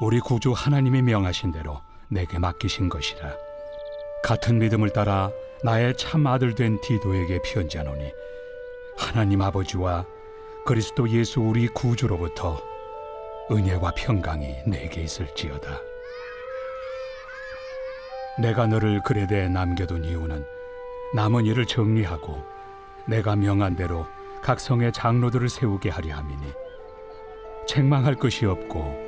우리 구주 하나님이 명하신 대로 내게 맡기신 것이라. 같은 믿음을 따라 나의 참 아들 된 디도에게 편지하노니 하나님 아버지와 그리스도 예수 우리 구주로부터 은혜와 평강이 내게 있을지어다. 내가 너를 그레데 남겨둔 이유는 남은 일을 정리하고 내가 명한 대로 각 성의 장로들을 세우게 하려 함이니 책망할 것이 없고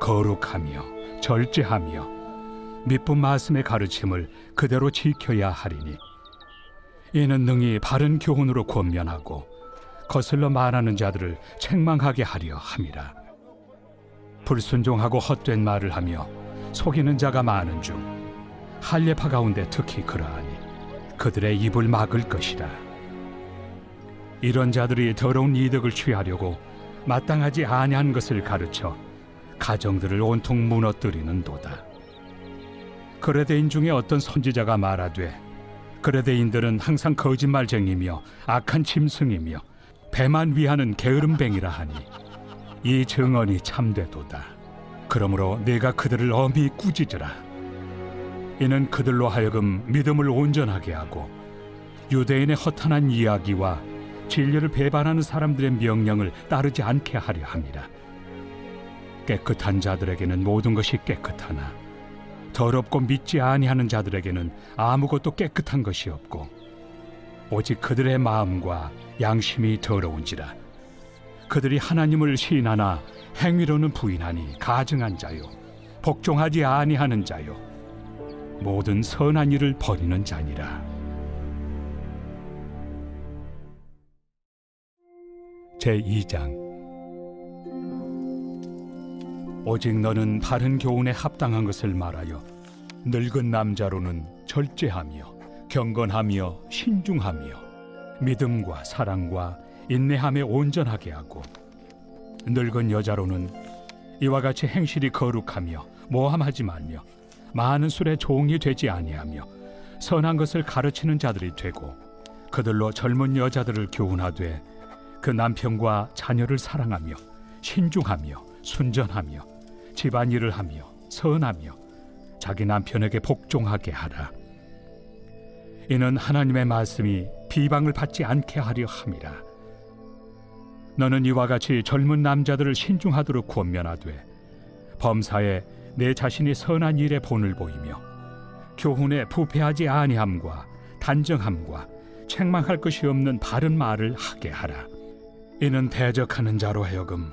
거룩하며 절제하며 미쁜 말씀의 가르침을 그대로 지켜야 하리니 이는 능히 바른 교훈으로 권면하고 거슬러 말하는 자들을 책망하게 하려 함이라. 불순종하고 헛된 말을 하며 속이는 자가 많은 중 할례파 가운데 특히 그러하니 그들의 입을 막을 것이라. 이런 자들이 더러운 이득을 취하려고 마땅하지 아니한 것을 가르쳐 가정들을 온통 무너뜨리는도다. 그레데인 중에 어떤 선지자가 말하되 그레데인들은 항상 거짓말쟁이며 악한 짐승이며 배만 위하는 게으름뱅이라 하니 이 증언이 참되도다. 그러므로 내가 그들을 엄히 꾸짖으라. 이는 그들로 하여금 믿음을 온전하게 하고 유대인의 허탄한 이야기와 진리를 배반하는 사람들의 명령을 따르지 않게 하려 함이라. 깨끗한 자들에게는 모든 것이 깨끗하나 더럽고 믿지 아니하는 자들에게는 아무것도 깨끗한 것이 없고 오직 그들의 마음과 양심이 더러운지라. 그들이 하나님을 시인하나 행위로는 부인하니 가증한 자요 복종하지 아니하는 자요 모든 선한 일을 버리는 자니라. 제 2장 오직 너는 바른 교훈에 합당한 것을 말하여 늙은 남자로는 절제하며 경건하며 신중하며 믿음과 사랑과 인내함에 온전하게 하고 늙은 여자로는 이와 같이 행실이 거룩하며 모함하지 말며 많은 술에 종이 되지 아니하며 선한 것을 가르치는 자들이 되고 그들로 젊은 여자들을 교훈하되 그 남편과 자녀를 사랑하며 신중하며 순전하며 집안일을 하며 선하며 자기 남편에게 복종하게 하라. 이는 하나님의 말씀이 비방을 받지 않게 하려 함이라. 너는 이와 같이 젊은 남자들을 신중하도록 권면하되 범사에 내 자신이 선한 일에 본을 보이며 교훈에 부패하지 아니함과 단정함과 책망할 것이 없는 바른 말을 하게 하라. 이는 대적하는 자로 하여금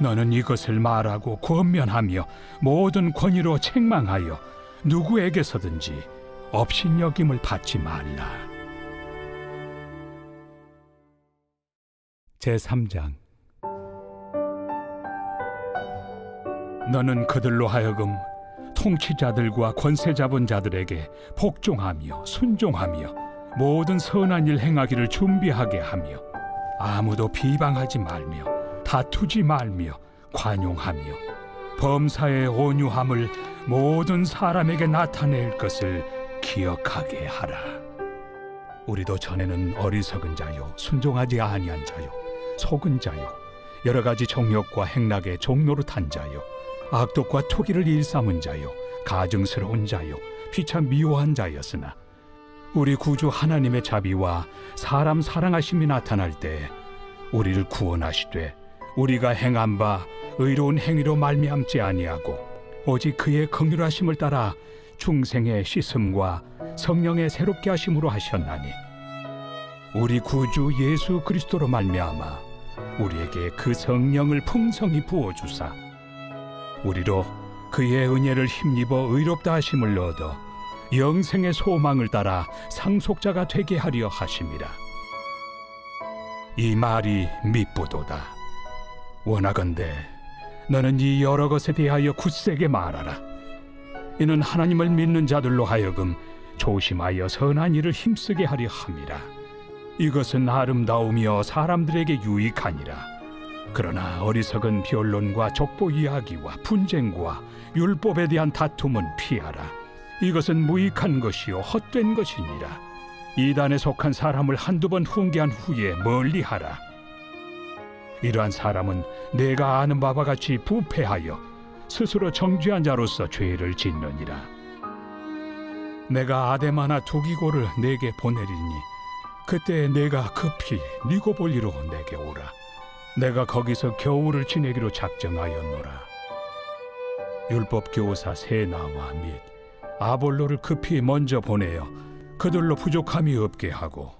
너는 이것을 말하고 권면하며 모든 권위로 책망하여 누구에게서든지 업신여김을 받지 말라. 제 3장 너는 그들로 하여금 통치자들과 권세 잡은 자들에게 복종하며 순종하며 모든 선한 일 행하기를 준비하게 하며 아무도 비방하지 말며 다투지 말며 관용하며 범사의 온유함을 모든 사람에게 나타낼 것을 기억하게 하라. 우리도 전에는 어리석은 자요 순종하지 아니한 자요 속은 자요 여러 가지 정욕과 행락의 종로로 탄 자요 악독과 투기를 일삼은 자요 가증스러운 자요 피차 미워한 자였으나 우리 구주 하나님의 자비와 사람 사랑하심이 나타날 때 우리를 구원하시되 우리가 행한 바 의로운 행위로 말미암지 아니하고 오직 그의 긍휼하심을 따라 중생의 씻음과 성령의 새롭게 하심으로 하셨나니 우리 구주 예수 그리스도로 말미암아 우리에게 그 성령을 풍성히 부어 주사 우리로 그의 은혜를 힘입어 의롭다 하심을 얻어 영생의 소망을 따라 상속자가 되게 하려 하심이라. 이 말이 미쁘도다 원하건대 너는 이 여러 것에 대하여 굳세게 말하라. 이는 하나님을 믿는 자들로 하여금 조심하여 선한 일을 힘쓰게 하려 함이라. 이것은 아름다우며 사람들에게 유익하니라. 그러나 어리석은 변론과 족보 이야기와 분쟁과 율법에 대한 다툼은 피하라. 이것은 무익한 것이요 헛된 것이니라. 이단에 속한 사람을 한두 번 훈계한 후에 멀리하라 이러한 사람은 내가 아는 바와 같이 부패하여 스스로 정죄한 자로서 죄를 짓느니라. 내가 아데마나 두기고를 내게 보내리니 그때 내가 급히 니고볼리로 내게 오라. 내가 거기서 겨울을 지내기로 작정하였노라. 율법 교사 세나와 및 아볼로를 급히 먼저 보내어 그들로 부족함이 없게 하고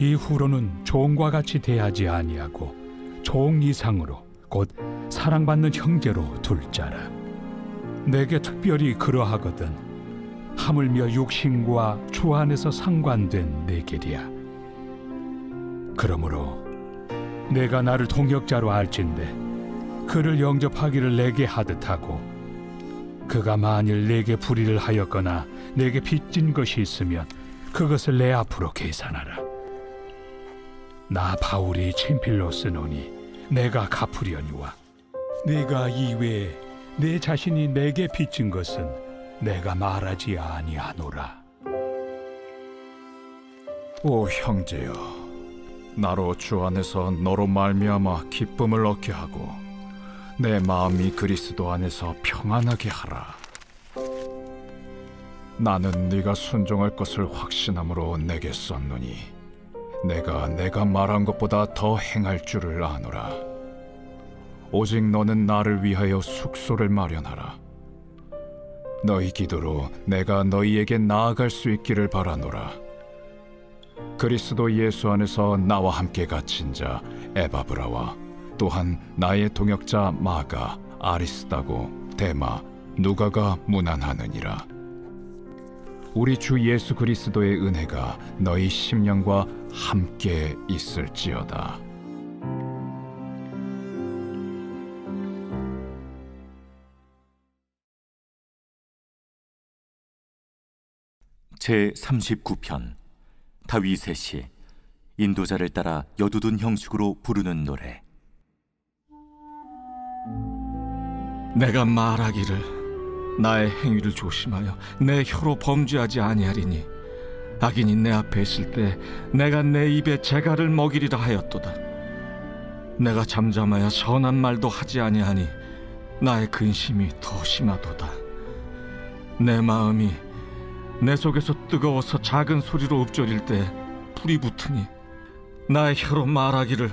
이후로는 종과 같이 대하지 아니하고 종 이상으로 곧 사랑받는 형제로 둘자라. 내게 특별히 그러하거든 하물며 육신과 주 안에서 상관된 내 길이야. 그러므로 내가 나를 동역자로 알진대 그를 영접하기를 내게 하듯 하고 그가 만일 내게 불의를 하였거나 내게 빚진 것이 있으면 그것을 내 앞으로 계산하라. 나 바울이 친필로 쓰노니 내가 갚으려니와 네가 이외에 내 자신이 내게 빚진 것은 내가 말하지 아니하노라. 오 형제여 나로 주 안에서 너로 말미암아 기쁨을 얻게 하고 내 마음이 그리스도 안에서 평안하게 하라 나는 네가 순종할 것을 확신함으로 내게 썼노니 내가 내가 말한 것보다 더 행할 줄을 아노라. 오직 너는 나를 위하여 숙소를 마련하라. 너희 기도로 내가 너희에게 나아갈 수 있기를 바라노라. 그리스도 예수 안에서 나와 함께 갇힌 자 에바브라와 또한 나의 동역자 마가 아리스다고 데마 누가가 문안하느니라. 우리 주 예수 그리스도의 은혜가 너희 심령과 함께 있을지어다. 제 39편 다윗의 시 인도자를 따라 여두둔 형식으로 부르는 노래. 내가 말하기를 나의 행위를 조심하여 내 혀로 범죄하지 아니하리니 악인이 내 앞에 있을 때 내가 내 입에 재갈을 먹이리라 하였도다 내가 잠잠하여 선한 말도 하지 아니하니 나의 근심이 더 심하도다 내 마음이 내 속에서 뜨거워서 작은 소리로 읊조릴 때 불이 붙으니 나의 혀로 말하기를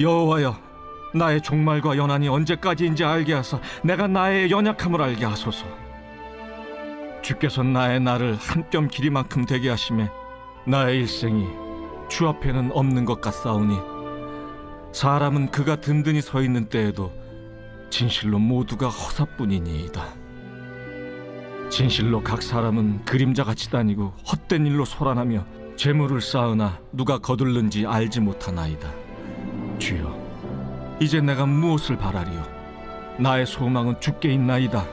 여호와여 나의 종말과 연한이 언제까지인지 알게 하사 내가 나의 연약함을 알게 하소서. 주께서 나의 날을 한 뼘 길이만큼 되게 하심에 나의 일생이 주 앞에는 없는 것 같사오니 사람은 그가 든든히 서 있는 때에도 진실로 모두가 허사뿐이니이다. 진실로 각 사람은 그림자 같이 다니고 헛된 일로 소란하며 재물을 쌓으나 누가 거둘는지 알지 못하나이다. 주여 이제 내가 무엇을 바라리요? 나의 소망은 주께 있나이다.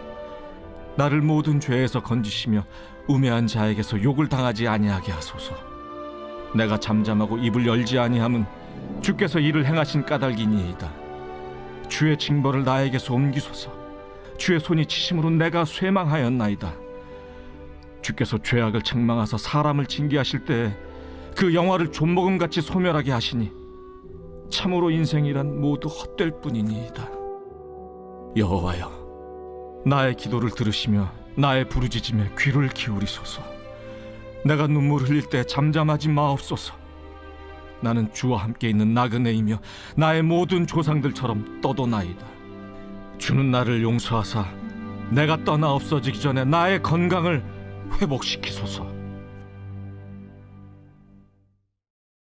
나를 모든 죄에서 건지시며 우매한 자에게서 욕을 당하지 아니하게 하소서. 내가 잠잠하고 입을 열지 아니함은 주께서 이를 행하신 까닭이니이다. 주의 징벌을 나에게서 옮기소서. 주의 손이 치심으로 내가 쇠망하였나이다. 주께서 죄악을 책망하사 사람을 징계하실 때 그 영화를 존먹음 같이 소멸하게 하시니 참으로 인생이란 모두 헛될 뿐이니이다. 여호와여, 나의 기도를 들으시며 나의 부르짖음에 귀를 기울이소서. 내가 눈물 흘릴 때 잠잠하지 마옵소서. 나는 주와 함께 있는 나그네이며 나의 모든 조상들처럼 떠도나이다. 주는 나를 용서하사 내가 떠나 없어지기 전에 나의 건강을 회복시키소서.